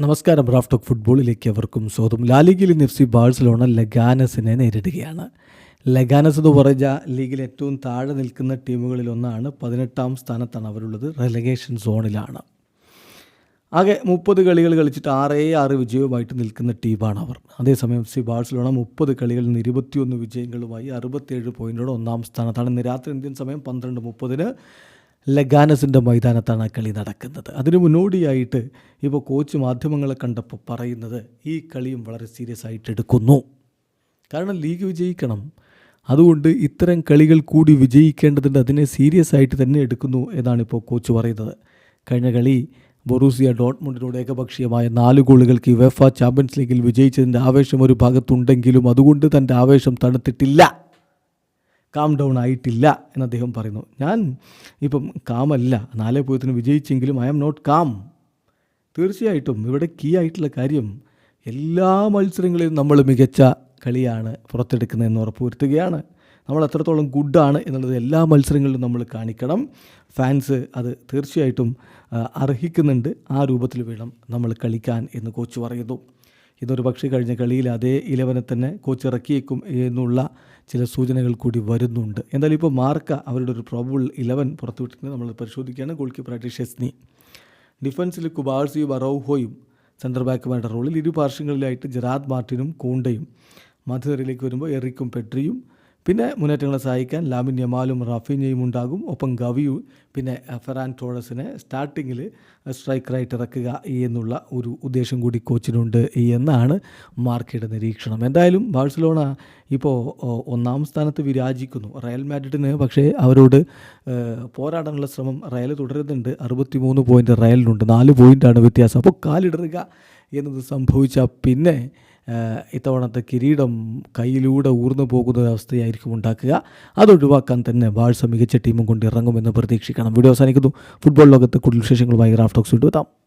നമസ്കാരം റാഫ് ഫുട്ബോളിലേക്ക് അവർക്കും സ്വാഗതം. ലാലിഗിൽ ഇന്ന് എഫ് സി ബാഴ്സലോണ ലഗാനസിനെ നേരിടുകയാണ്. ലഗാനസ് എന്ന് പറഞ്ഞ ലീഗിൽ ഏറ്റവും താഴെ നിൽക്കുന്ന ടീമുകളിൽ ഒന്നാണ്. പതിനെട്ടാം സ്ഥാനത്താണ് അവരുള്ളത് റെലഗേഷൻ സോണിലാണ് ആകെ മുപ്പത് കളികൾ കളിച്ചിട്ട് ആറേ ആറ് വിജയവുമായിട്ട് നിൽക്കുന്ന ടീമാണ് അവർ. അതേസമയം സി ബാഴ്സലോണ മുപ്പത് കളികളിൽ നിന്ന് ഇരുപത്തിയൊന്ന് വിജയങ്ങളുമായി അറുപത്തേഴ് പോയിന്റോടെ ഒന്നാം സ്ഥാനത്താണ്. ഇന്ന് രാത്രി ഇന്ത്യൻ സമയം പന്ത്രണ്ട് മുപ്പതിന് ലഗാനസിന്റെ മൈതാനത്താണ് ആ കളി നടക്കുന്നത്. അതിനു മുന്നോടിയായിട്ട് ഇപ്പോൾ കോച്ച് മാധ്യമങ്ങളെ കണ്ടപ്പോൾ പറയുന്നത് ഈ കളിയും വളരെ സീരിയസ് ആയിട്ട് എടുക്കുന്നു. കാരണം ലീഗ് വിജയിക്കണം. അതുകൊണ്ട് ഇത്തരം കളികൾ കൂടി വിജയിക്കേണ്ടതുണ്ട്. അതിനെ സീരിയസ് ആയിട്ട് തന്നെ എടുക്കുന്നു എന്നാണ് ഇപ്പോൾ കോച്ച് പറയുന്നത്. കഴിഞ്ഞ കളി ബൊറൂസിയ ഡോട്ട്മുണ്ടിനോട് ഏകപക്ഷീയമായ നാല് ഗോളുകൾക്ക് വെഫ ചാമ്പ്യൻസ് ലീഗിൽ വിജയിച്ചതിന്റെ ആവേശം ഒരു ഭാഗത്തുണ്ടെങ്കിലും അതുകൊണ്ട് തന്റെ ആവേശം തണുത്തിട്ടില്ല. കാം ഡൗൺ ആയിട്ടില്ല എന്ന് അദ്ദേഹം പറയുന്നു. ഞാൻ ഇപ്പം കാമല്ല നാലേ പൂജ്യത്തിന് വിജയിച്ചെങ്കിലും ഐ ആം നോട്ട് കാം തീർച്ചയായിട്ടും ഇവിടെ കീ ആയിട്ടുള്ള കാര്യം എല്ലാ മത്സരങ്ങളിലും നമ്മൾ മികച്ച കളിയാണ് പുറത്തെടുക്കുന്നതെന്ന് ഉറപ്പുവരുത്തുകയാണ്. നമ്മൾ എത്രത്തോളം ഗുഡാണ് എന്നുള്ളത് എല്ലാ മത്സരങ്ങളിലും നമ്മൾ കാണിക്കണം. ഫാൻസ് അത് തീർച്ചയായിട്ടും അർഹിക്കുന്നുണ്ട്. ആ രൂപത്തിൽ വേണം നമ്മൾ കളിക്കാൻ എന്ന് കോച്ച് പറയുന്നു. ഇതൊരു പക്ഷേ കഴിഞ്ഞ കളിയിൽ അതേ ഇലവനെ തന്നെ കോച്ച് ഇറക്കിയേക്കും എന്നുള്ള ചില സൂചനകൾ കൂടി വരുന്നുണ്ട്. എന്തായാലും ഇപ്പോൾ മാർക്ക അവരുടെ ഒരു പ്രോബിൾ ഇലവൻ പുറത്തുവിട്ടിട്ടുണ്ട് നമ്മൾ പരിശോധിക്കുകയാണ്. ഗോൾ കീപ്പറായിട്ട് ഷെസ്നി. ഡിഫൻസിൽ കുബാഴ്സിയും അറൌഹോയും സെന്റർ ബാക്കുമാരുടെ റോളിൽ ഇരു പാർശ്വങ്ങളിലായിട്ട് ജെറാദ് മാർട്ടിനും കൂണ്ടയും മധ്യനിരയിലേക്ക് വരുമ്പോൾ എറിക്കും പെട്രിയും പിന്നെ മുന്നേറ്റങ്ങളെ സഹായിക്കാൻ ലാമിൻ യമാലും റാഫിനയും ഉണ്ടാകും. ഒപ്പം ഗവിയു പിന്നെ ഫെറാൻ ടോളസിനെ സ്റ്റാർട്ടിങ്ങിൽ സ്ട്രൈക്കറായിട്ട് ഇറക്കുക എന്നുള്ള ഒരു ഉദ്ദേശം കൂടി കോച്ചിനുണ്ട് എന്നാണ് മാർക്കയുടെ നിരീക്ഷണം. എന്തായാലും ബാഴ്സലോണ ഇപ്പോൾ ഒന്നാം സ്ഥാനത്ത് വിരാജിക്കുന്നു. റയൽ മാഡ്രിഡിന് പക്ഷേ അവരോട് പോരാടാനുള്ള ശ്രമം റയൽ തുടരുന്നുണ്ട്. അറുപത്തി മൂന്ന് പോയിന്റ് റയലിനുണ്ട്. നാല് പോയിന്റാണ് വ്യത്യാസം. അപ്പോൾ കാലിടറുക എന്നത് സംഭവിച്ചാൽ പിന്നെ ഇത്തവണത്തെ കിരീടം കയ്യിലൂടെ ഊർന്നു പോകുന്ന അവസ്ഥയായിരിക്കും ഉണ്ടാക്കുക. അതൊഴിവാക്കാൻ തന്നെ ബാഴ്സ മികച്ച ടീമും കൊണ്ട് ഇറങ്ങുമെന്ന് പ്രതീക്ഷിക്കണം. വീഡിയോ അവസാനിക്കുന്നു. ഫുട്ബോൾ ലോകത്ത് കൂടുതൽ വിശേഷങ്ങളുമായി റാഫ്റ്റോക്സ് വിട്ടുവെത്താം